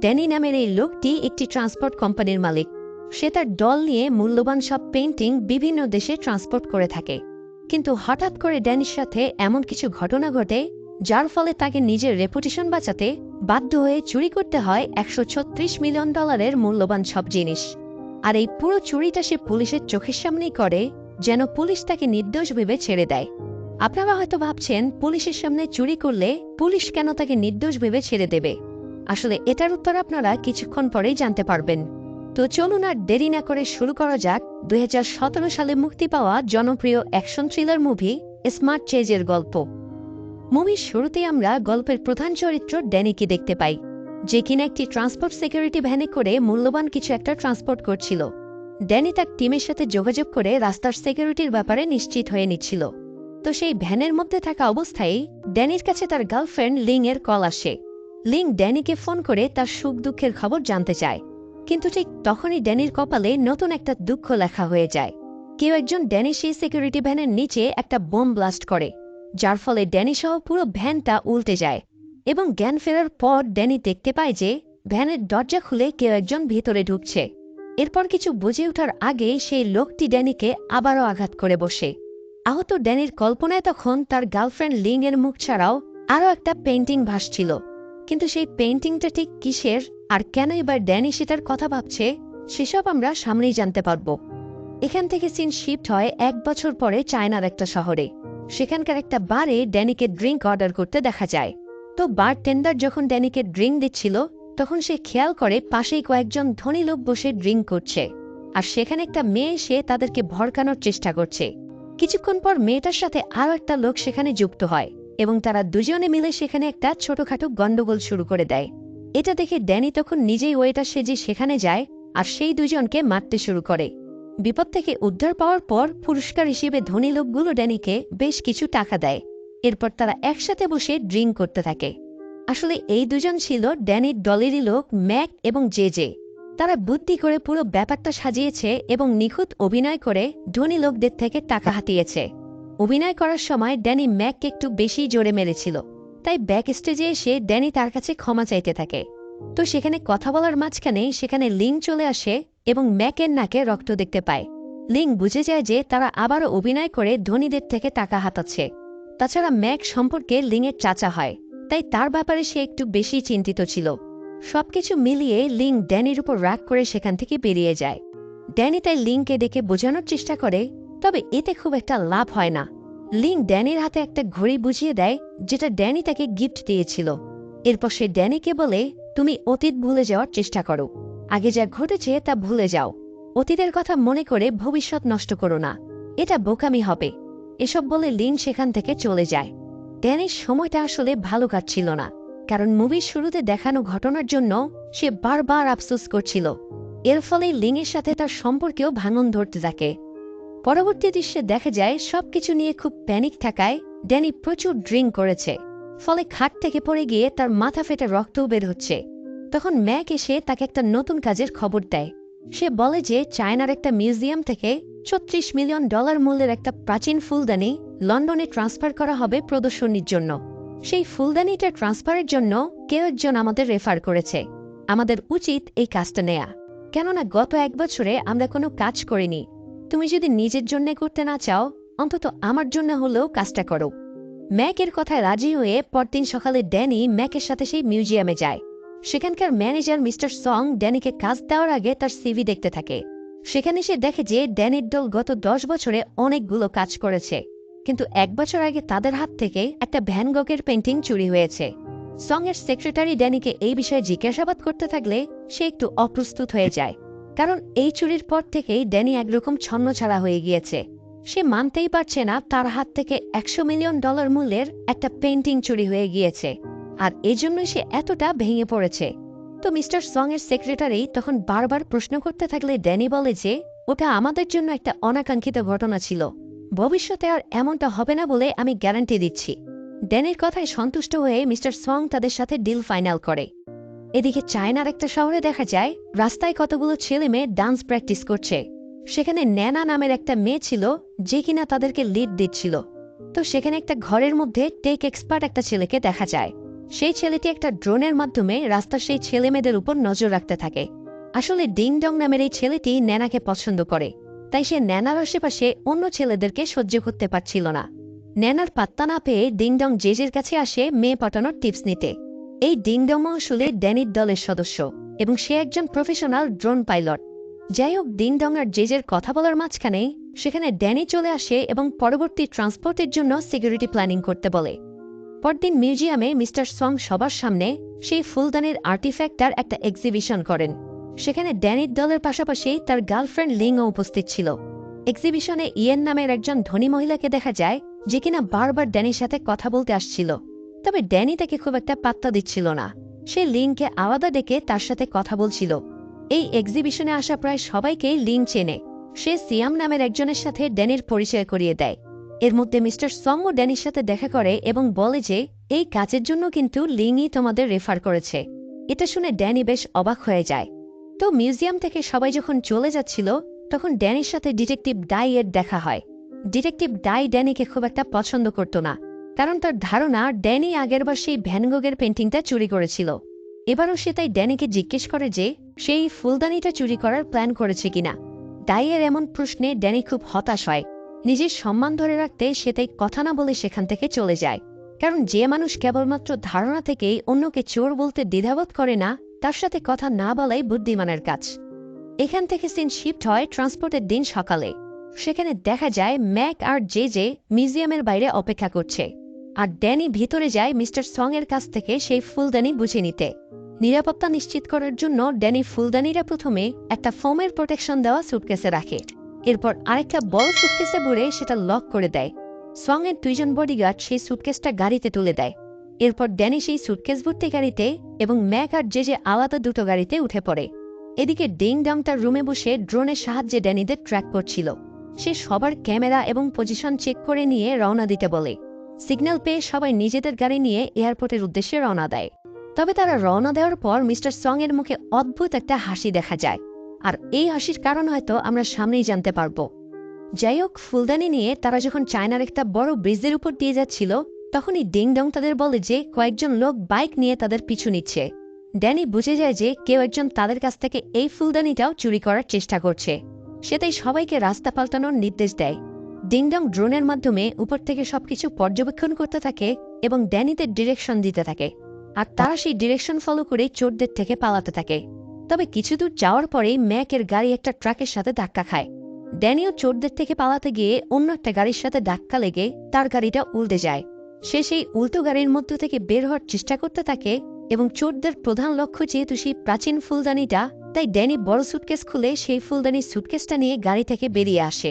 Danny নামের এই লোকটি একটি ট্রান্সপোর্ট কোম্পানির মালিক। সে তার দল নিয়ে মূল্যবান সব পেন্টিং বিভিন্ন দেশে ট্রান্সপোর্ট করে থাকে। কিন্তু হঠাৎ করে ড্যানির সাথে এমন কিছু ঘটনা ঘটে, যার ফলে তাকে নিজের রেপুটেশন বাঁচাতে বাধ্য হয়ে চুরি করতে হয় একশো ছত্রিশ মিলিয়ন ডলারের মূল্যবান সব জিনিস। আর এই পুরো চুরিটা সে পুলিশের চোখের সামনেই করে, যেন পুলিশ তাকে নির্দোষ ভেবে ছেড়ে দেয়। আপনারা হয়তো ভাবছেন, পুলিশের সামনে চুরি করলে পুলিশ কেন তাকে নির্দোষ ভেবে ছেড়ে দেবে? আসলে এটার উত্তর আপনারা কিছুক্ষণ পরেই জানতে পারবেন। তো চলুন আর দেরি না করে শুরু করা যাক। দুই হাজার সতেরো সালে মুক্তি পাওয়া জনপ্রিয় অ্যাকশন থ্রিলার মুভি, স্মার্ট চেজের গল্প। মুভির শুরুতে আমরা গল্পের প্রধান চরিত্র ড্যানিকে দেখতে পাই, যে কিনা একটি ট্রান্সপোর্ট সিকিউরিটি ভ্যানে করে মূল্যবান কিছু একটা ট্রান্সপোর্ট করছিল। ড্যানি তার টিমের সাথে যোগাযোগ করে রাস্তার সিকিউরিটির ব্যাপারে নিশ্চিত হয়ে নিচ্ছিল। তো সেই ভ্যানের মধ্যে থাকা অবস্থায় ড্যানির কাছে তার গার্লফ্রেন্ড লিং এর কল আসে। লিং ড্যানিকে ফোন করে তার সুখ দুঃখের খবর জানতে চায়। কিন্তু ঠিক তখনই ড্যানির কপালে নতুন একটা দুঃখ লেখা হয়ে যায়। কেউ একজন ড্যানি সেই সিকিউরিটি ভ্যানের নিচে একটা বোম ব্লাস্ট করে, যার ফলে ড্যানি সহ পুরো ভ্যানটা উল্টে যায় এবং জ্ঞান ফেরার পর ড্যানি দেখতে পায় যে ভ্যানের দরজা খুলে কেউ একজন ভিতরে ঢুকছে। এরপর কিছু বুঝে ওঠার আগে সেই লোকটি ড্যানিকে আবারও আঘাত করে বসে। আহত ড্যানির কল্পনায় তখন তার গার্লফ্রেন্ড লিং এর মুখ ছাড়াও আরও একটা পেন্টিং ভাসছিল। কিন্তু সেই পেন্টিংটা ঠিক কিসের? আর কেন এবার ড্যানি সেটার কথা ভাবছে? সেসব আমরা সামনেই জানতে পারব। এখান থেকে সিন শিফট হয় এক বছর পরে চায়নার একটা শহরে। সেখানকার একটা বারে ড্যানিকে ড্রিঙ্ক অর্ডার করতে দেখা যায়। তো বার টেন্ডার যখন ড্যানিকে ড্রিঙ্ক দিচ্ছিল, তখন সে খেয়াল করে পাশেই কয়েকজন ধনী লোক বসে ড্রিঙ্ক করছে। আর সেখানে একটা মেয়ে এসে তাদেরকে ভরকানোর চেষ্টা করছে। কিছুক্ষণ পর মেয়েটার সাথে আরও একটা লোক সেখানে যুক্ত হয়। এবং তারা দুজনে মিলে সেখানে একটা ছোটখাটো গণ্ডগোল শুরু করে দেয়। এটা দেখে ড্যানি তখন নিজেই ওয়েটার সেজে সেখানে যায় আর সেই দুজনকে মারতে শুরু করে। বিপদ থেকে উদ্ধার পাওয়ার পর পুরস্কার হিসেবে ধনী লোকগুলো ড্যানিকে বেশ কিছু টাকা দেয়। এরপর তারা একসাথে বসে ড্রিঙ্ক করতে থাকে। আসলে এই দুজন ছিল ড্যানির দলেরই লোক ম্যাক এবং জে জে। তারা বুদ্ধি করে পুরো ব্যাপারটা সাজিয়েছে এবং নিখুঁত অভিনয় করে ধনী লোকদের থেকে টাকা হাতিয়েছে। অভিনয় করার সময় ড্যানি ম্যাককে একটু বেশি জোরে মেরেছিল, তাই ব্যাক স্টেজে এসে ড্যানি তার কাছে ক্ষমা চাইতে থাকে। তো সেখানে কথা বলার মাঝখানে সেখানে লিং চলে আসে এবং ম্যাকের নাকে রক্ত দেখতে পায়। লিং বুঝে যায় যে তারা আবারও অভিনয় করে ধনীদের থেকে টাকা হাতাচ্ছে। তাছাড়া ম্যাক সম্পর্কে লিংয়ের চাচা হয়, তাই তার ব্যাপারে সে একটু বেশি চিন্তিত ছিল। সবকিছু মিলিয়ে লিং ড্যানির উপর রাগ করে সেখান থেকে বেরিয়ে যায়। ড্যানি তাই লিংকে ডেকে বোঝানোর চেষ্টা করে তবে এতে খুব একটা লাভ হয় না। লিং ড্যানির হাতে একটা ঘড়ি বুঝিয়ে দেয়, যেটা ড্যানি তাকে গিফট দিয়েছিল। এরপর সে ড্যানিকে বলে, তুমি অতীত ভুলে যাওয়ার চেষ্টা করো। আগে যা ঘটেছে তা ভুলে যাও। অতীতের কথা মনে করে ভবিষ্যৎ নষ্ট করো না। এটা বোকামি হবে। এসব বলে লিন সেখান থেকে চলে যায়। ড্যানির সময়টা আসলে ভালো কাটছিল না, কারণ মুভির শুরুতে দেখানো ঘটনার জন্য সে বারবার আফসোস করছিল। এর ফলে লিংয়ের সাথে তার সম্পর্কেও ভাঙন ধরতে থাকে। পরবর্তী দৃশ্যে দেখা যায় সবকিছু নিয়ে খুব প্যানিক থাকায় ড্যানি প্রচুর ড্রিঙ্ক করেছে। ফলে খাট থেকে পড়ে গিয়ে তার মাথা ফেটে রক্তও বের হচ্ছে। তখন ম্যাক এসে তাকে একটা নতুন কাজের খবর দেয়। সে বলে যে চায়নার একটা মিউজিয়াম থেকে ছত্রিশ মিলিয়ন ডলার মূল্যের একটা প্রাচীন ফুলদানি লন্ডনে ট্রান্সফার করা হবে প্রদর্শনীর জন্য। সেই ফুলদানিটা ট্রান্সফারের জন্য কেউ একজন আমাদের রেফার করেছে। আমাদের উচিত এই কাজটা নেয়া। কেননা গত এক বছরে আমরা কোনো কাজ করিনি। তুমি যদি নিজের জন্য করতে না চাও, অন্তত আমার জন্য হলেও কাজটা করো। ম্যাকের কথায় রাজি হয়ে পরদিন সকালে ড্যানি ম্যাকের সাথে সেই মিউজিয়ামে যায়। সেখানকার ম্যানেজার মিস্টার সং ড্যানিকে কাজ দেওয়ার আগে তার সিভি দেখতে থাকে। সেখানে সে দেখে যে ড্যানির দল গত দশ বছরে অনেকগুলো কাজ করেছে। কিন্তু এক বছর আগে তাদের হাত থেকে একটা ভ্যানগকের পেন্টিং চুরি হয়েছে। সং এর সেক্রেটারি ড্যানিকে এই বিষয়ে জিজ্ঞাসাবাদ করতে থাকলে সে একটু অপ্রস্তুত হয়ে যায়। কারণ এই চুরির পর থেকেই ড্যানি একরকম ছন্ন ছাড়া হয়ে গিয়েছে। সে মানতেই পারছে না তার হাত থেকে একশো মিলিয়ন ডলার মূল্যের একটা পেন্টিং চুরি হয়ে গিয়েছে। আর এজন্যই সে এতটা ভেঙে পড়েছে। তো মিস্টার সং এর সেক্রেটারি তখন বারবার প্রশ্ন করতে থাকলে ড্যানি বলে যে, ওটা আমাদের জন্য একটা অনাকাঙ্ক্ষিত ঘটনা ছিল। ভবিষ্যতে আর এমনটা হবে না বলে আমি গ্যারান্টি দিচ্ছি। ড্যানির কথায় সন্তুষ্ট হয়ে মিস্টার সং তাদের সাথে ডিল ফাইনাল করে। এদিকে চায়নার একটা শহরে দেখা যায়, রাস্তায় কতগুলো ছেলে মেয়ে ডান্স প্র্যাকটিস করছে। সেখানে ন্যানা নামের একটা মেয়ে ছিল, যে কিনা তাদেরকে লিড দিচ্ছিল। তো সেখানে একটা ঘরের মধ্যে টেক এক্সপার্ট একটা ছেলেকে দেখা যায়। সেই ছেলেটি একটা ড্রোনের মাধ্যমে রাস্তার সেই ছেলে মেয়েদের উপর নজর রাখতে থাকে। আসলে ডিং ডং নামের এই ছেলেটি ন্যানাকে পছন্দ করে। তাই সে ন্যানার আশেপাশে অন্য ছেলেদেরকে সহ্য করতে পারছিল না। ন্যানার পাত্তা না পেয়ে ডিংডং জেজের কাছে আসে মেয়ে পাঠানোর টিপস নিতে। এই ডিংডং আসলে ড্যানির দলের সদস্য এবং সে একজন প্রফেশনাল ড্রোন পাইলট। যাই হোক ডিংডং আর জেজের কথা বলার মাঝখানে সেখানে ড্যানি চলে আসে এবং পরবর্তী ট্রান্সপোর্টের জন্য সিকিউরিটি প্ল্যানিং করতে বলে। পরদিন মিউজিয়ামে মিস্টার সং সবার সামনে সেই ফুলদানির আর্টিফ্যাক্টার একটা এক্সিবিশন করেন। সেখানে ড্যানির দলের পাশাপাশি তার গার্লফ্রেন্ড লিংও উপস্থিত ছিল। এক্সিবিশনে ইয়েন নামের একজন ধনী মহিলাকে দেখা যায়, যে কিনা বারবার ড্যানির সাথে কথা বলতে আসছিল। তবে ড্যানি তাকে খুব একটা পাত্তা দিচ্ছিল না। সে লিংকে আলাদা ডেকে তার সাথে কথা বলছিল। এই এক্সিবিশনে আসা প্রায় সবাইকেই লিং চেনে। সে সিয়াম নামের একজনের সাথে ড্যানির পরিচয় করিয়ে দেয়। এর মধ্যে মিস্টার সং ও ড্যানির সাথে দেখা করে এবং বলে যে, এই কাজের জন্য কিন্তু লিংই তোমাদের রেফার করেছে। এটা শুনে ড্যানি বেশ অবাক হয়ে যায়। তো মিউজিয়াম থেকে সবাই যখন চলে যাচ্ছিল, তখন ড্যানির সাথে ডিটেকটিভ ডাই এর দেখা হয়। ডিটেকটিভ ডাই ড্যানিকে খুব একটা পছন্দ করত না। কারণ তার ধারণা ড্যানি আগেরবার সেই ভ্যানগোগের পেন্টিংটা চুরি করেছিল। এবারও সে তাই ড্যানিকে জিজ্ঞেস করে যে, সেই ফুলদানিটা চুরি করার প্ল্যান করেছে কিনা? ডাইয়ের এমন প্রশ্নে ড্যানি খুব হতাশ হয়। নিজের সম্মান ধরে রাখতে সে তাই কথা না বলে সেখান থেকে চলে যায়। কারণ যে মানুষ কেবলমাত্র ধারণা থেকেই অন্যকে চোর বলতে দ্বিধাবোধ করে না, তার সাথে কথা না বলাই বুদ্ধিমানের কাজ। এখান থেকে সিন শিফট হয় ট্রান্সপোর্টের দিন সকালে। সেখানে দেখা যায় ম্যাক আর জে জে মিউজিয়ামের বাইরে অপেক্ষা করছে। আর ড্যানি ভিতরে যায় মিস্টার সং এর কাছ থেকে সেই ফুলদানি বুঝে নিতে। নিরাপত্তা নিশ্চিত করার জন্য ড্যানি ফুলদানিরা প্রথমে একটা ফোমের প্রোটেকশন দেওয়া সুটকেসে রাখে। এরপর আরেকটা বড় সুটকেসে ভরে সেটা লক করে দেয়। সং এর দুইজন বডিগার্ড সেই সুটকেসটা গাড়িতে তুলে দেয়। এরপর ড্যানি সেই সুটকেস ভর্তি গাড়িতে এবং ম্যাক আর জে যে আলাদা দুটো গাড়িতে উঠে পড়ে। এদিকে ডিং ডং তার রুমে বসে ড্রোনের সাহায্যে ড্যানিদের ট্র্যাক করছিল। সে সবার ক্যামেরা এবং পজিশন চেক করে নিয়ে রওনা দিতে বলে। সিগন্যাল পেয়ে সবাই নিজেদের গাড়ি নিয়ে এয়ারপোর্টের উদ্দেশ্যে রওনা দেয়। তবে তারা রওনা দেওয়ার পর মিস্টার সং এর মুখে অদ্ভুত একটা হাসি দেখা যায়। আর এই হাসির কারণ হয়তো আমরা সামনেই জানতে পারব। যাই হোক, ফুলদানি নিয়ে তারা যখন চায়নার একটা বড় ব্রিজের উপর দিয়ে যাচ্ছিল, তখনই ডিং ডং তাদের বলে যে কয়েকজন লোক বাইক নিয়ে তাদের পিছু নিচ্ছে। ড্যানি বুঝে যায় যে কেউ একজন তাদের কাছ থেকে এই ফুলদানিটাও চুরি করার চেষ্টা করছে। সে তাই সবাইকে রাস্তা পাল্টানোর নির্দেশ দেয়। ডিংডং ড্রোনের মাধ্যমে উপর থেকে সবকিছু পর্যবেক্ষণ করতে থাকে এবং ড্যানিদের ডিরেকশন দিতে থাকে। আর তারা সেই ডিরেকশন ফলো করে চোরদের থেকে পালাতে থাকে। তবে কিছু দূর যাওয়ার পরেই ম্যাকের গাড়ি একটা ট্রাকের সাথে ধাক্কা খায়। ড্যানিও চোরদের থেকে পালাতে গিয়ে অন্য একটা গাড়ির সাথে ধাক্কা লেগে তার গাড়িটা উল্টে যায়। সে সেই উল্টো গাড়ির মধ্য থেকে বের হওয়ার চেষ্টা করতে থাকে এবং চোরদের প্রধান লক্ষ্য যেহেতু সেই প্রাচীন ফুলদানিটা, তাই ড্যানি বড় সুটকেস খুলে সেই ফুলদানির সুটকেসটা নিয়ে গাড়ি থেকে বেরিয়ে আসে।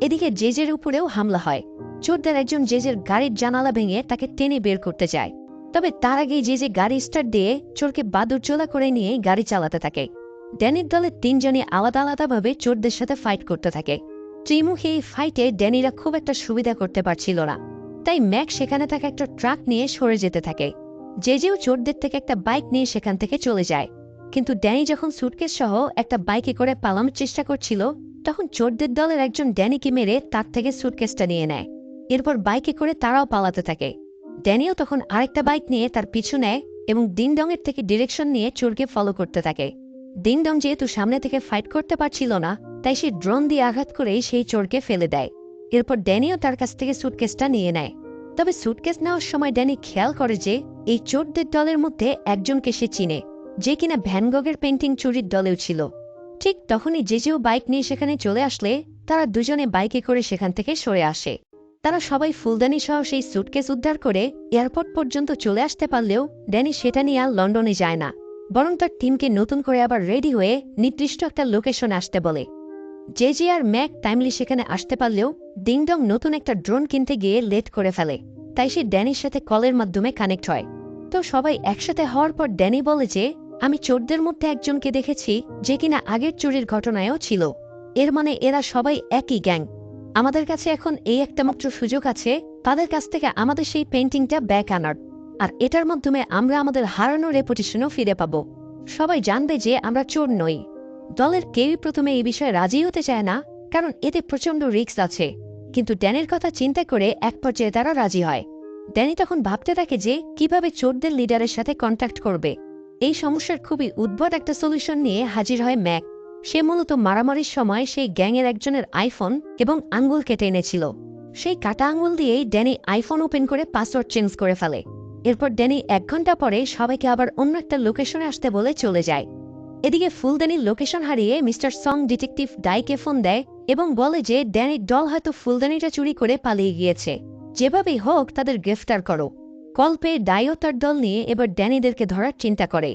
এদিকে জেজের উপরেও হামলা হয়। চোরদের একজন জেজের গাড়ির জানালা ভেঙে তাকে টেনে বের করতে যায়। তবে তার আগেই যে গাড়ি স্টার্ট দিয়ে চোরকে বাদুরচোলা করে নিয়ে গাড়ি চালাতে থাকে। ড্যানির দলের তিনজনই আলাদা আলাদাভাবে চোরদের সাথে ফাইট করতে থাকে। ত্রিমুখী এই ফাইটে ড্যানিরা খুব একটা সুবিধা করতে পারছিল না। তাই ম্যাক সেখানে থাকা একটা ট্রাক নিয়ে সরে যেতে থাকে। যেও চোরদের থেকে একটা বাইক নিয়ে সেখান থেকে চলে যায়। কিন্তু ড্যানি যখন সুটকেস সহ একটা বাইকে করে পালানোর চেষ্টা করছিল তখন চোরদের দলের একজন ড্যানিকে মেরে তার থেকে সুটকেসটা নিয়ে নেয়। এরপর বাইকে করে তারাও পালাতে থাকে। ড্যানিও তখন আরেকটা বাইক নিয়ে তার পিছু নেয় এবং ডিংডংয়ের থেকে ডিরেকশন নিয়ে চোরকে ফলো করতে থাকে। ডিংডং যেহেতু সামনে থেকে ফাইট করতে পারছিল না, তাই সে ড্রোন দিয়ে আঘাত করে সেই চোরকে ফেলে দেয়। এরপর ড্যানিও তার কাছ থেকে সুটকেসটা নিয়ে নেয়। তবে সুটকেস নেওয়ার সময় ড্যানি খেয়াল করে যে, এই চোরদের দলের মধ্যে একজনকে সে চিনে, যে কিনা ভ্যানগগের পেন্টিং চুরির দলেও ছিল। ঠিক তখনই যে যেও বাইক নিয়ে সেখানে চলে আসলে, তারা দুজনে বাইকে করে সেখান থেকে সরে আসে। তারা সবাই ফুলদানি সহ সেই সুটকেস উদ্ধার করে এয়ারপোর্ট পর্যন্ত চলে আসতে পারলেও ড্যানি সেটা নিয়ে আর লন্ডনে যায় না। বরং তার টিমকে নতুন করে আবার রেডি হয়ে নির্দিষ্ট একটা লোকেশনে আসতে বলে। জে জে আর ম্যাক টাইমলি সেখানে আসতে পারলেও ডিংডং নতুন একটা ড্রোন কিনতে গিয়ে লেট করে ফেলে। তাই সে ড্যানির সাথে কলের মাধ্যমে কানেক্ট হয়। তো সবাই একসাথে হওয়ার পর ড্যানি বলে যে আমি চোরদের মধ্যে একজনকে দেখেছি যে কিনা আগের চুরির ঘটনায়ও ছিল। এর মানে এরা সবাই একই গ্যাং। আমাদের কাছে এখন এই একটা মাত্র সুযোগ আছে, তাদের কাছ থেকে আমাদের সেই পেন্টিংটা ব্যাক আনার। আর এটার মাধ্যমে আমরা আমাদের হারানো রেপুটেশনও ফিরে পাব। সবাই জানবে যে আমরা চোর নই। দলের কেউই প্রথমে এই বিষয়ে রাজি হতে চায় না, কারণ এতে প্রচণ্ড রিস্ক আছে। কিন্তু ড্যানের কথা চিন্তা করে এক পর্যায়ে তারা রাজি হয়। ড্যানি তখন ভাবতে থাকে যে কীভাবে চোরদের লিডারের সাথে কন্ট্যাক্ট করবে। এই সমস্যার খুবই উদ্ভট একটা সলিউশন নিয়ে হাজির হয় ম্যাক। সে মূলত মারামারির সময় সেই গ্যাংয়ের একজনের আইফোন এবং আঙ্গুল কেটে এনেছিল। সেই কাটা আঙ্গুল দিয়েই ড্যানি আইফোন ওপেন করে পাসওয়ার্ড চেঞ্জ করে ফেলে। এরপর ড্যানি এক ঘণ্টা পরে সবাইকে আবার অন্য একটা লোকেশনে আসতে বলে চলে যায়। এদিকে ফুলদানির লোকেশন হারিয়ে মিস্টার সং ডিটেকটিভ ডাইকে ফোন দেয় এবং বলে যে ড্যানির ডল হয়তো ফুলদানিটা চুরি করে পালিয়ে গিয়েছে। যেভাবেই হোক তাদের গ্রেফতার করো। কল পেয়ে ডাইও তার দল নিয়ে এবার ড্যানিদেরকে ধরার চিন্তা করে।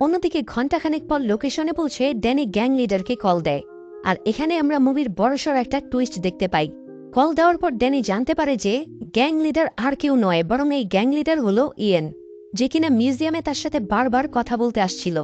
অন্যদিকে ঘণ্টাখানেক পর লোকেশনে পৌঁছে ড্যানি গ্যাং লিডারকে কল দেয়। আর এখানে আমরা মুভির বড়সড় একটা টুইস্ট দেখতে পাই। কল দেওয়ার পর ড্যানি জানতে পারে যে গ্যাং লিডার আর কেউ নয়, বরং এই গ্যাং লিডার হল ইয়েন, যে কিনা মিউজিয়ামে তার সাথে বারবার কথা বলতে আসছিল।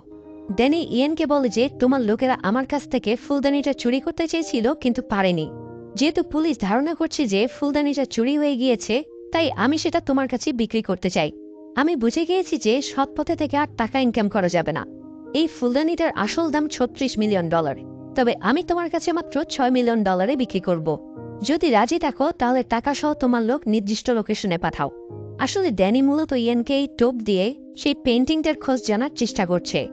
ড্যানি ইয়েনকে বলে যে, তোমার লোকেরা আমার কাছ থেকে ফুলদানিটা চুরি করতে চেয়েছিল, কিন্তু পারেনি। যেহেতু পুলিশ ধারণা করছে যে ফুলদানিটা চুরি হয়ে গিয়েছে তাই আমি সেটা তোমার কাছে বিক্রি করতে চাই। আমি বুঝে গিয়েছি যে সৎ পথে থেকে আর টাকা ইনকাম করা যাবে না। এই ফুলদানিটার আসল দাম ছত্রিশ মিলিয়ন ডলার। তবে আমি তোমার কাছে মাত্র ছয় মিলিয়ন ডলারে বিক্রি করব। যদি রাজি থাকো, তাহলে টাকা সহ তোমার লোক নির্দিষ্ট লোকেশনে পাঠাও। আসলে ড্যানি মূলত ইয়েনকে এই টোপ দিয়ে সেই পেন্টিংটার খোঁজ জানার চেষ্টা করছে।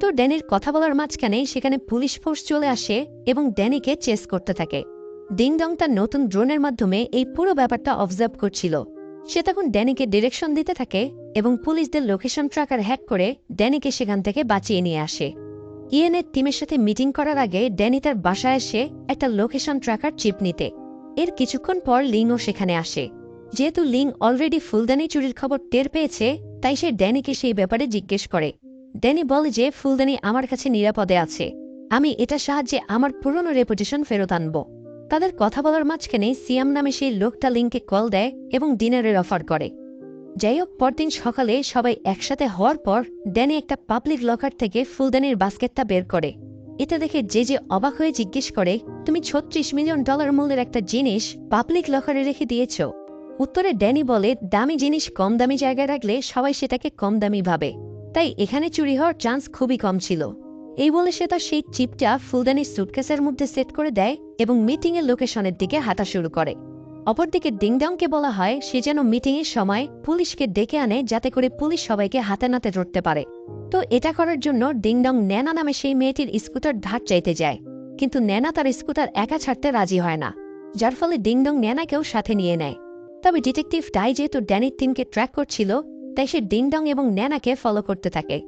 তো ড্যানির কথা বলার মাঝখানে সেখানে পুলিশ ফোর্স চলে আসে এবং ড্যানিকে চেস করতে থাকে। ডিংডং তার নতুন ড্রোনের মাধ্যমে এই পুরো ব্যাপারটা অবজার্ভ করছিল। সে তখন ড্যানিকে ডিরেকশন দিতে থাকে এবং পুলিশদের লোকেশন ট্র্যাকার হ্যাক করে ড্যানিকে সেখান থেকে বাঁচিয়ে নিয়ে আসে। ইয়েনের টিমের সাথে মিটিং করার আগে ড্যানি তার বাসায় এসে একটা লোকেশন ট্র্যাকার চিপ নিতে। এর কিছুক্ষণ পর লিংও সেখানে আসে। যেহেতু লিং অলরেডি ফুলদানি চুরির খবর টের পেয়েছে, তাই সে ড্যানিকে সেই ব্যাপারে জিজ্ঞেস করে। ড্যানি বলে যে, ফুলদানি আমার কাছে নিরাপদে আছে। আমি এটা সাহায্যে আমার পুরনো রেপুটেশন ফেরত আনব। তাদের কথা বলার মাঝখানে সিয়াম নামে সেই লোকটা লিঙ্কে কল দেয় এবং ডিনারের অফার করে। যাই হোক, পরদিন সকালে সবাই একসাথে হওয়ার পর ড্যানি একটা পাবলিক লকার থেকে ফুলদানির বাস্কেটটা বের করে। এটা দেখে যে যে অবাক হয়ে জিজ্ঞেস করে, তুমি ছত্রিশ মিলিয়ন ডলার মূল্যের একটা জিনিস পাবলিক লকারে রেখে দিয়েছ? উত্তরে ড্যানি বলে, দামি জিনিস কম দামি জায়গায় রাখলে সবাই সেটাকে কম দামি ভাবে। তাই এখানে চুরি হওয়ার চান্স খুবই কম ছিল। এই বলে সে তার সেই চিপটা ফুলদানির সুটকেসের মধ্যে সেট করে দেয় এবং মিটিংয়ের লোকেশনের দিকে হাঁটা শুরু করে। অপরদিকে ডিংডংকে বলা হয়, সে যেন মিটিংয়ের সময় পুলিশকে ডেকে আনে যাতে করে পুলিশ সবাইকে হাতে নাতে ধরতে পারে। তো এটা করার জন্য ডিংডং ন্যানা নামে সেই মেয়েটির স্কুটার ধার চাইতে যায়। কিন্তু ন্যানা তার স্কুটার একা ছাড়তে রাজি হয় না, যার ফলে ডিংডং ন্যানাকেও সাথে নিয়ে নেয়। তবে ডিটেকটিভ ডাই যেহেতু ড্যানির টিমকে ট্র্যাক করছিল, তাই সে ডিংডং এবং ন্যানাকে ফলো করতে থাকে।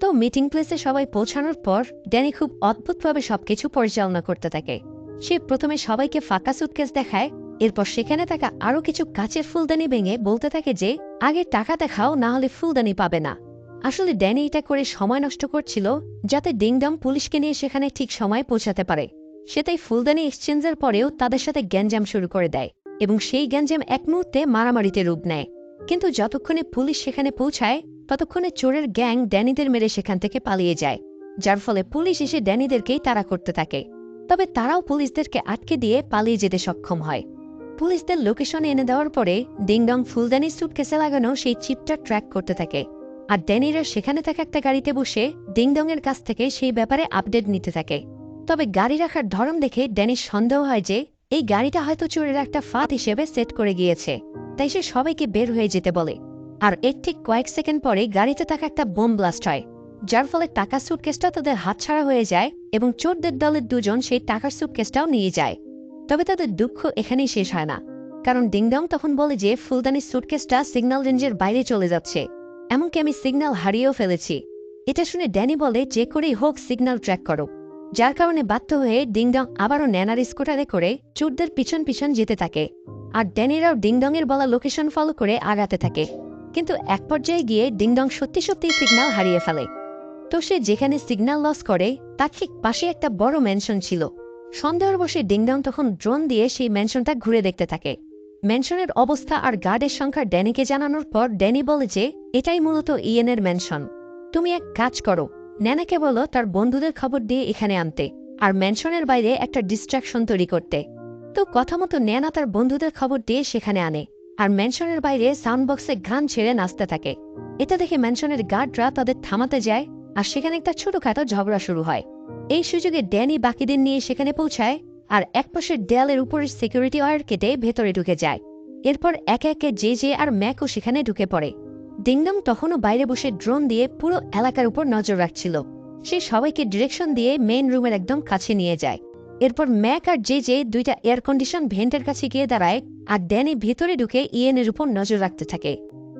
তো মিটিং প্লেসে সবাই পৌঁছানোর পর ড্যানি খুব অদ্ভুতভাবে সবকিছু পরিচালনা করতে থাকে। সে প্রথমে সবাইকে ফাঁকা সুটকেস দেখায়, এরপর সেখানে থাকা আরও কিছু কাচের ফুলদানি ভেঙে বলতে থাকে যে, আগে টাকা দেখাও না হলে ফুলদানি পাবে না। আসলে ড্যানি এটা করে সময় নষ্ট করছিল, যাতে ডিংডম পুলিশকে নিয়ে সেখানে ঠিক সময় পৌঁছাতে পারে। সে তাই ফুলদানি এক্সচেঞ্জের পরেও তাদের সাথে গ্যাঞ্জাম শুরু করে দেয় এবং সেই গ্যাঞ্জাম এক মুহূর্তে মারামারিতে রূপ নেয়। কিন্তু যতক্ষণে পুলিশ সেখানে পৌঁছায় ততক্ষণে চোরের গ্যাং ড্যানিদের মেরে সেখান থেকে পালিয়ে যায়, যার ফলে পুলিশ এসে ড্যানিদেরকেই তাড়া করতে থাকে। তবে তারাও পুলিশদেরকে আটকে দিয়ে পালিয়ে যেতে সক্ষম হয়। পুলিশদের লোকেশনে এনে দেওয়ার পরে ডিংডং ফুলদানি সুটকেসে লাগানো সেই চিপটা ট্র্যাক করতে থাকে। আর ড্যানিরা সেখানে থাকা একটা গাড়িতে বসে ডিংডংয়ের কাছ থেকে সেই ব্যাপারে আপডেট নিতে থাকে। তবে গাড়ি রাখার ধরন দেখে ড্যানির সন্দেহ হয় যে এই গাড়িটা হয়তো চোরের একটা ফাঁদ হিসেবে সেট করে গিয়েছে, তাই সে সবাইকে বের হয়ে যেতে বলে। আর এর ঠিক কয়েক সেকেন্ড পরে গাড়িতে থাকা একটা বোম ব্লাস্ট হয়, যার ফলে টাকার সুটকেসটা তাদের হাতছাড়া হয়ে যায় এবং চোরদের দলের দুজন সেই টাকার সুটকেসটাও নিয়ে যায়। তবে তাদের দুঃখ এখানেই শেষ হয় না, কারণ ডিংডং তখন বলে যে ফুলদানির সুটকেসটা সিগন্যাল রেঞ্জের বাইরে চলে যাচ্ছে। এমনকি আমি সিগন্যাল হারিয়েও ফেলেছি। এটা শুনে ড্যানি বলে, যে করেই হোক সিগন্যাল ট্র্যাক করো। যার কারণে বাধ্য হয়ে ডিংডং আবারও ন্যানার স্কুটারে করে চোরদের পিছন পিছন যেতে থাকে। আর ড্যানিরাও ডিংডংয়ের বলা লোকেশন ফলো করে আগাতে থাকে। কিন্তু এক পর্যায়ে গিয়ে ডিংডং সত্যি সত্যি সিগন্যাল হারিয়ে ফেলে। তো সে যেখানে সিগন্যাল লস করে, তার ঠিক পাশে একটা বড় ম্যানশন ছিল। সন্দেহর বসে ডিংডং তখন ড্রোন দিয়ে সেই ম্যানশনটা ঘুরে দেখতে থাকে। ম্যানশনের অবস্থা আর গার্ডের সংখ্যা ড্যানিকে জানানোর পর ড্যানি বলে যে, এটাই মূলত ইয়েনের ম্যানশন তুমি এক কাজ করো, ন্যানাকে বলো তার বন্ধুদের খবর দিয়ে এখানে আনতে, আর ম্যানশনের বাইরে একটা ডিস্ট্রাকশন তৈরি করতে। তো কথা মতো ন্যানা তার বন্ধুদের খবর দিয়ে সেখানে আনে। আর ম্যানশনের বাইরে সাউন্ড বক্সে গান ছেড়ে নাচতে থাকে। এটা দেখে ম্যানশনের গার্ডরা তাদের থামাতে যায়, আর সেখানে একটা ছোটখাটো ঝগড়া শুরু হয়। এই সুযোগে ড্যানি বাকিদের নিয়ে সেখানে পৌঁছায়, আর এক পাশের দেয়ালের উপরের সিকিউরিটি ওয়ার কেটে ভেতরে ঢুকে যায়। এরপর একে একে জে জে আর ম্যাকও সেখানে ঢুকে পড়ে। ডিংডং তখনও বাইরে বসে ড্রোন দিয়ে পুরো এলাকার উপর নজর রাখছিল। সে সবাইকে ডিরেকশন দিয়ে মেইন রুমের একদম কাছে নিয়ে যায়। এরপর ম্যাক আর জে জে দুইটা এয়ার কন্ডিশন ভেন্টের কাছে গিয়ে দাঁড়ায় আর ড্যানি ভেতরে ঢুকে ইয়েনের উপর নজর রাখতে থাকে।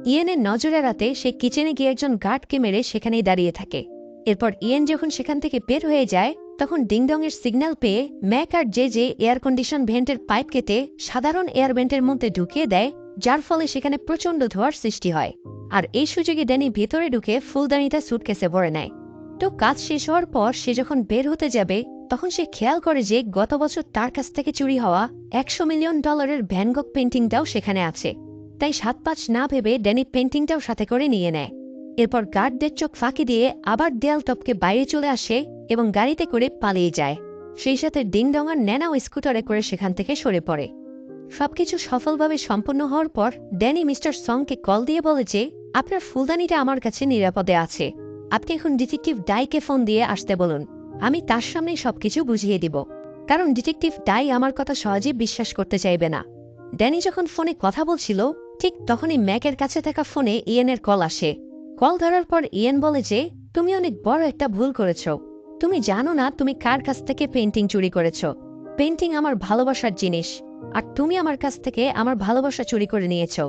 ইয়েনের নজর এড়াতে সে কিচেনে গিয়ে একজন গার্ডকে মেরে সেখানেই দাঁড়িয়ে থাকে। এরপর ইয়েন যখন সেখান থেকে বের হয়ে যায়, তখন ডিংডংয়ের সিগন্যাল পেয়ে ম্যাক আর জে জে এয়ার কন্ডিশন ভেন্টের পাইপ কেটে সাধারণ এয়ার ভেন্টের মধ্যে ঢুকিয়ে দেয়, যার ফলে সেখানে প্রচণ্ড ধোয়ার সৃষ্টি হয়। আর এই সুযোগে ড্যানি ভেতরে ঢুকে ফুলদানিটা সুটকেসে ভরে নেয়। তো কাজ শেষ হওয়ার পর সে যখন বের হতে যাবে, তখন সে খেয়াল করে যে গত বছর তার কাছ থেকে চুরি হওয়া একশো মিলিয়ন ডলারের ভ্যানগক পেন্টিংটাও সেখানে আছে। তাই সাত পাঁচ না ভেবে ড্যানি পেন্টিংটাও সাথে করে নিয়ে নেয়। এরপর গার্ডদের চোখ ফাঁকি দিয়ে আবার দেয়াল টপকে বাইরে চলে আসে এবং গাড়িতে করে পালিয়ে যায়। সেই সাথে ডিংডঙার ন্যানাও স্কুটারে করে সেখান থেকে সরে পড়ে। সবকিছু সফলভাবে সম্পন্ন হওয়ার পর ড্যানি মিস্টার সংকে কল দিয়ে বলে যে, আপনার ফুলদানিটা আমার কাছে নিরাপদে আছে। আপনি এখন ডিটেকটিভ ডাইকে ফোন দিয়ে আসতে বলুন। আমি তার সামনেই সবকিছু বুঝিয়ে দিব। কারণ ডিটেকটিভ ডাই আমার কথা সহজে বিশ্বাস করতে চাইবে না। ড্যানি যখন ফোনে কথা বলছিল, ঠিক তখনই ম্যাকের কাছে থাকা ফোনে ইয়েনের কল আসে। কল ধরার পর ইয়েন বলে যে, তুমি অনেক বড় একটা ভুল করেছ। তুমি জানো না তুমি কার কাছ থেকে পেন্টিং চুরি করেছ। পেন্টিং আমার ভালোবাসার জিনিস। আর তুমি আমার কাছ থেকে আমার ভালোবাসা চুরি করে নিয়েছ।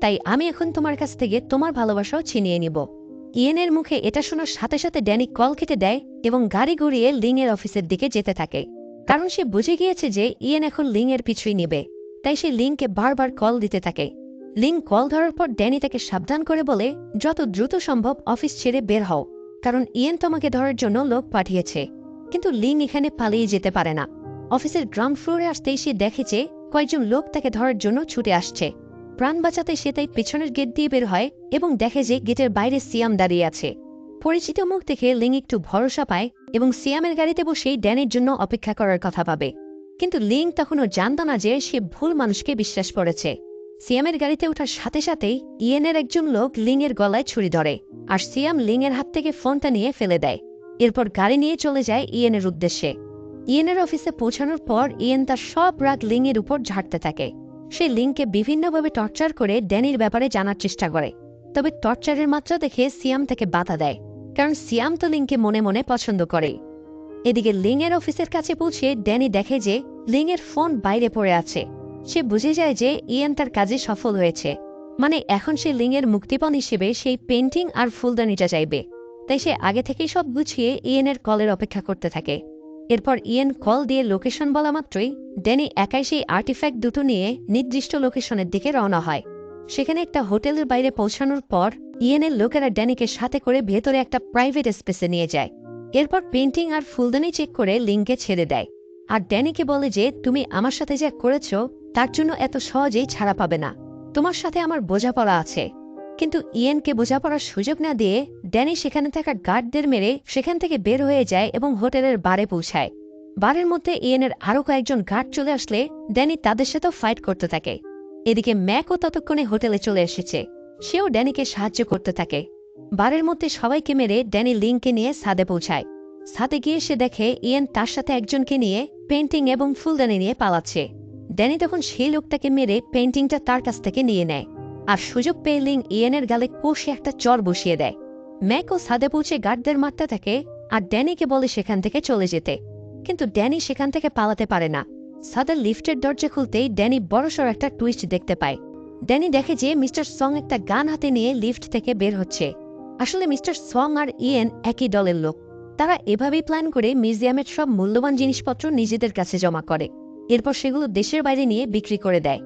তাই আমি এখন তোমার কাছ থেকে তোমার ভালোবাসাও ছিনিয়ে নিব। ইয়েনের মুখে এটা শোনার সাথে সাথে ড্যানি কল কেটে দেয় এবং গাড়ি গড়িয়ে লিংয়ের অফিসের দিকে যেতে থাকে। কারণ সে বুঝে গিয়েছে যে ইয়েন এখন লিংয়ের পিছুই নেবে। তাই সে লিংকে বারবার কল দিতে থাকে। লিং কল ধরার পর ড্যানি তাকে সাবধান করে বলে, যত দ্রুত সম্ভব অফিস ছেড়ে বের হও। কারণ ইয়েন তোমাকে ধরার জন্য লোক পাঠিয়েছে। কিন্তু লিং এখানে পালিয়ে যেতে পারে না। অফিসের গ্রাউন্ড ফ্লোরে আসতেই সে দেখেছে কয়েকজন লোক তাকে ধরার জন্য ছুটে আসছে। প্রাণ বাঁচাতে সে তাই পেছনের গেট দিয়ে বের হয় এবং দেখে যে গেটের বাইরে সিয়াম দাঁড়িয়ে আছে। পরিচিত মুখ দেখে লিং একটু ভরসা পায় এবং সিয়ামের গাড়িতে বসেই ড্যানের জন্য অপেক্ষা করার কথা ভাবে। কিন্তু লিং তখনও জানত না যে সে ভুল মানুষকে বিশ্বাস করেছে। সিয়ামের গাড়িতে ওঠার সাথে সাথেই ইয়েনের একজন লোক লিংয়ের গলায় ছুরি ধরে আর সিয়াম লিংয়ের হাত থেকে ফোনটা নিয়ে ফেলে দেয়। এরপর গাড়ি নিয়ে চলে যায় ইয়েনের উদ্দেশ্যে। ইয়েনের অফিসে পৌঁছানোর পর ইয়েন তার সব রাগ লিংয়ের উপর ঝাড়তে থাকে। সে লিংকে বিভিন্নভাবে টর্চার করে ড্যানির ব্যাপারে জানার চেষ্টা করে। তবে টর্চারের মাত্রা দেখে সিয়াম তাকে বাধা দেয়, কারণ সিয়াম তো লিংকে মনে মনে পছন্দ করে। এদিকে লিংয়ের অফিসের কাছে পৌঁছে ড্যানি দেখে যে লিংয়ের ফোন বাইরে পড়ে আছে। সে বুঝে যায় যে ইয়েন তার কাজে সফল হয়েছে। মানে এখন সে লিংয়ের মুক্তিপণ হিসেবে সেই পেন্টিং আর ফুলদানিটা চাইবে। তাই সে আগে থেকেই সব গুছিয়ে ইয়েনের কলের অপেক্ষা করতে থাকে। এরপর ইয়েন কল দিয়ে লোকেশন বলা মাত্রই ড্যানি একাই সেই আর্টিফ্যাক্ট দুটো নিয়ে নির্দিষ্ট লোকেশনের দিকে রওনা হয়। সেখানে একটা হোটেলের বাইরে পৌঁছানোর পর ইয়েনের লোকেরা ড্যানিকে সাথে করে ভেতরে একটা প্রাইভেট স্পেসে নিয়ে যায়। এরপর পেন্টিং আর ফুলদানি চেক করে লিঙ্কে ছেড়ে দেয়। আর ড্যানিকে বলে যে, তুমি আমার সাথে যা করেছ, তার জন্য এত সহজেই ছাড়া পাবে না। তোমার সাথে আমার বোঝাপড়া আছে। কিন্তু ইয়েনকে বোঝাপড়ার সুযোগ না দিয়ে ড্যানি সেখানে থাকা গার্ডদের মেরে সেখান থেকে বের হয়ে যায় এবং হোটেলের বারে পৌঁছায়। বারের মধ্যে ইয়েনের আরও কয়েকজন গার্ড চলে আসলে ড্যানি তাদের সাথেও ফাইট করতে থাকে। এদিকে ম্যাকও ততক্ষণে হোটেলে চলে এসেছে। সেও ড্যানিকে সাহায্য করতে থাকে। বারের মধ্যে সবাইকে মেরে ড্যানি লিংকে নিয়ে সাদে পৌঁছায়। সাদে গিয়ে সে দেখে ইয়েন তার সাথে একজনকে নিয়ে পেন্টিং এবং ফুলদানি নিয়ে পালাচ্ছে। ড্যানি তখন সেই লোকটাকে মেরে পেন্টিংটা তার কাছ থেকে নিয়ে নেয়। আর সুযোগ পেয়ে লিং ইয়েনের গালে কষে একটা চর বসিয়ে দেয়। ম্যাকও সাদে পৌঁছে গার্ডদের মারতে থাকে আর ড্যানিকে বলে সেখান থেকে চলে যেতে। কিন্তু ড্যানি সেখান থেকে পালাতে পারে না। সাদের লিফটের দরজা খুলতেই ড্যানি বড়সড় একটা টুইস্ট দেখতে পায়। ড্যানি দেখে যে মিস্টার সং একটা গান হাতে নিয়ে লিফট থেকে বের হচ্ছে। আসলে মিস্টার সং আর ইয়েন একই দলের লোক। তারা এভাবেই প্ল্যান করে মিউজিয়ামের সব মূল্যবান জিনিসপত্র নিজেদের কাছে জমা করে। এরপর সেগুলো দেশের বাইরে নিয়ে বিক্রি করে দেয়।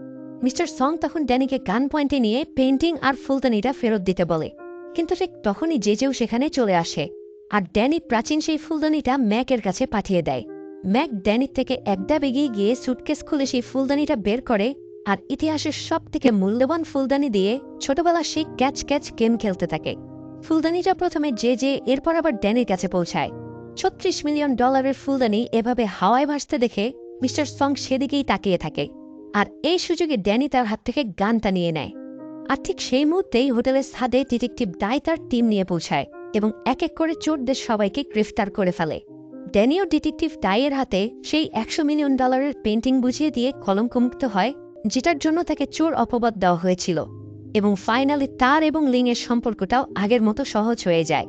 মিস্টার সং তখন ড্যানিকে গান পয়েন্টে নিয়ে পেন্টিং আর ফুলদানিটা ফেরত দিতে বলে। কিন্তু ঠিক তখনই যে যেও সেখানে চলে আসে আর ড্যানি প্রাচীন সেই ফুলদানিটা ম্যাকের কাছে পাঠিয়ে দেয়। ম্যাক ড্যানির থেকে একদা বেগিয়ে গিয়ে সুটকেস খুলে সেই ফুলদানিটা বের করে আর ইতিহাসের সব থেকে মূল্যবান ফুলদানি দিয়ে ছোটবেলা সেই ক্যাচ ক্যাচ গেম খেলতে থাকে। ফুলদানিটা প্রথমে যে যে, এরপর আবার ড্যানির কাছে পৌঁছায়। ছত্রিশ মিলিয়ন ডলারের ফুলদানি এভাবে হাওয়ায় ভাসতে দেখে মিস্টার সং সেদিকেই তাকিয়ে থাকে। আর এই সুযোগে ড্যানি তার হাত থেকে গানটা নিয়ে নেয়। আর ঠিক সেই মুহূর্তেই হোটেলের ছাদে ডিটেকটিভ ডাই তার টিম নিয়ে পৌঁছায় এবং এক এক করে চোরদের সবাইকে গ্রেফতার করে ফেলে। ড্যানিও ডিটেকটিভ ডাইয়ের হাতে সেই একশো মিলিয়ন ডলারের পেন্টিং বুঝিয়ে দিয়ে কলঙ্কমুক্ত হয়, যেটার জন্য তাকে চোর অপবাদ দেওয়া হয়েছিল এবং ফাইনালি তার এবং লিংয়ের সম্পর্কটাও আগের মতো সহজ হয়ে যায়।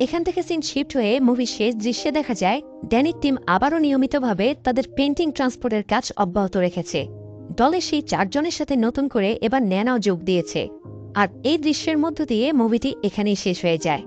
এখান থেকে সিন শিফট হয়ে মুভি শেষ দৃশ্যে দেখা যায়, ড্যানির টিম আবারও নিয়মিতভাবে তাদের পেন্টিং ট্রান্সপোর্টের কাজ অব্যাহত রেখেছে। দলের সেই চারজনের সাথে নতুন করে এবার ন্যানাও যোগ দিয়েছে। আর এই দৃশ্যের মধ্য দিয়ে মুভিটি এখানেই শেষ হয়ে যায়।